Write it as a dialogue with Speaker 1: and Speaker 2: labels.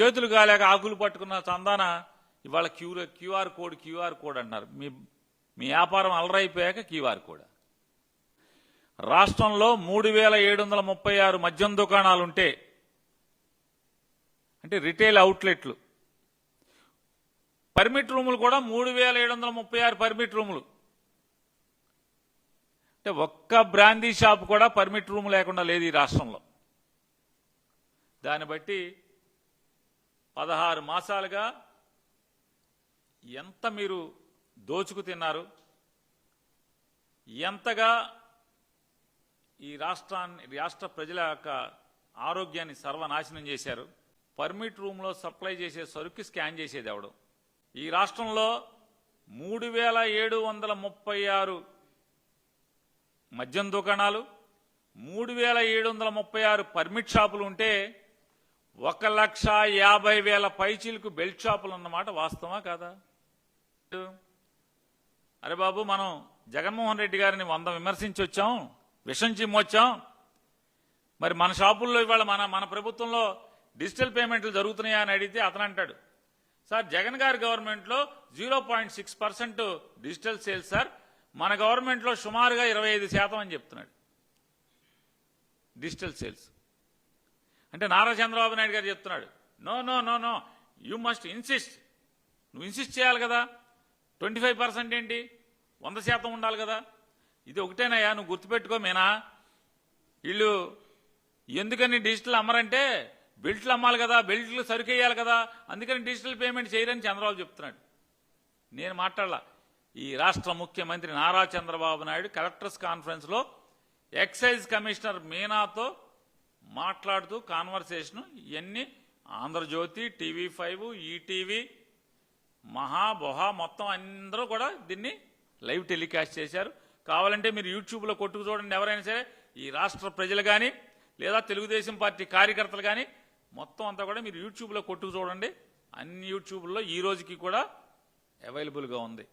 Speaker 1: చేతులు కాలేక ఆకులు పట్టుకున్న చందాన ఇవాళ Q QR code QR code అంటున్నారు. మీ మీ వ్యాపారం అలరైపోయాక క్యూఆర్ కోడ్. రాష్ట్రంలో మూడు వేల ఏడు వందల ముప్పై ఆరు మద్యం దుకాణాలుంటే అంటే రిటైల్ అవుట్లెట్లు. పర్మిట్ రూములు కూడా మూడు వేల ఏడు వందల ముప్పై ఆరు పర్మిట్ రూములు. అంటే ఒక్క బ్రాందీ షాప్ కూడా పర్మిట్ రూమ్ లేకుండా లేదు ఈ రాష్ట్రంలో. దాన్ని బట్టి పదహారు మాసాలుగా ఎంత మీరు దోచుకు తిన్నారు? ఎంతగా ఈ రాష్ట్రాన్ని రాష్ట్ర ప్రజల యొక్క ఆరోగ్యాన్ని సర్వనాశనం చేశారు? పర్మిట్ రూమ్లో సప్లై చేసే సరుకు స్కాన్ చేసేది ఎవడు? ఈ రాష్ట్రంలో మూడు వేల ఏడు వందల ముప్పై ఆరు మద్యం దుకాణాలు మూడు వేల ఏడు వందల ముప్పై ఆరు పర్మిట్ షాపులు ఉంటే ఒక లక్ష యాభై వేల పైచీలకు బెల్ట్ షాపులు అన్నమాట వాస్తవా కాదా? అరే బాబు మనం జగన్మోహన్ రెడ్డి గారిని వంద విమర్శించి వచ్చాం విషం చిమ్మొచ్చాం మరి మన షాపుల్లో ఇవాళ మన మన ప్రభుత్వంలో డిజిటల్ పేమెంట్లు జరుగుతున్నాయా అని అడిగితే అతను అంటాడు. సార్ జగన్ గారి గవర్నమెంట్లో zero point six percent digital sales sir. మన గవర్నమెంట్లో సుమారుగా ఇరవై ఐదు శాతం అని చెప్తున్నాడు డిజిటల్ సేల్స్. అంటే నారా చంద్రబాబు నాయుడు గారు చెప్తున్నాడు no no no no you must insist నువ్వు ఇన్సిస్ట్ చేయాలి కదా. ట్వంటీ ఫైవ్ పర్సెంట్ ఏంటి? వంద శాతం ఉండాలి కదా. ఇది ఒకటేనయ్యా నువ్వు గుర్తుపెట్టుకో మీనా. వీళ్ళు ఎందుకని డిజిటల్ అమ్మరంటే బెల్ట్లు అమ్మాలి కదా బెల్ట్లు సరుకేయాలి కదా. అందుకని డిజిటల్ పేమెంట్ చేయరని చంద్రబాబు చెప్తున్నాడు. నేను మాట్లాడలా. ఈ రాష్ట్ర ముఖ్యమంత్రి నారా చంద్రబాబు నాయుడు కలెక్టర్స్ కాన్ఫరెన్స్లో ఎక్సైజ్ కమిషనర్ మీనాతో మాట్లాడుతూ కాన్వర్సేషన్ ఇవన్నీ ఆంధ్రజ్యోతి టీవీ ఫైవ్ ఈటీవీ మహా బొహా మొత్తం అందరూ కూడా దీన్ని లైవ్ టెలికాస్ట్ చేశారు. కావాలంటే మీరు యూట్యూబ్లో కొట్టుకు చూడండి ఎవరైనా సరే ఈ రాష్ట్ర ప్రజలు కానీ లేదా తెలుగుదేశం పార్టీ కార్యకర్తలు కానీ మొత్తం అంతా కూడా మీరు యూట్యూబ్లో కొట్టుకు చూడండి. అన్ని యూట్యూబ్లో ఈ రోజుకి కూడా అవైలబుల్గా ఉంది.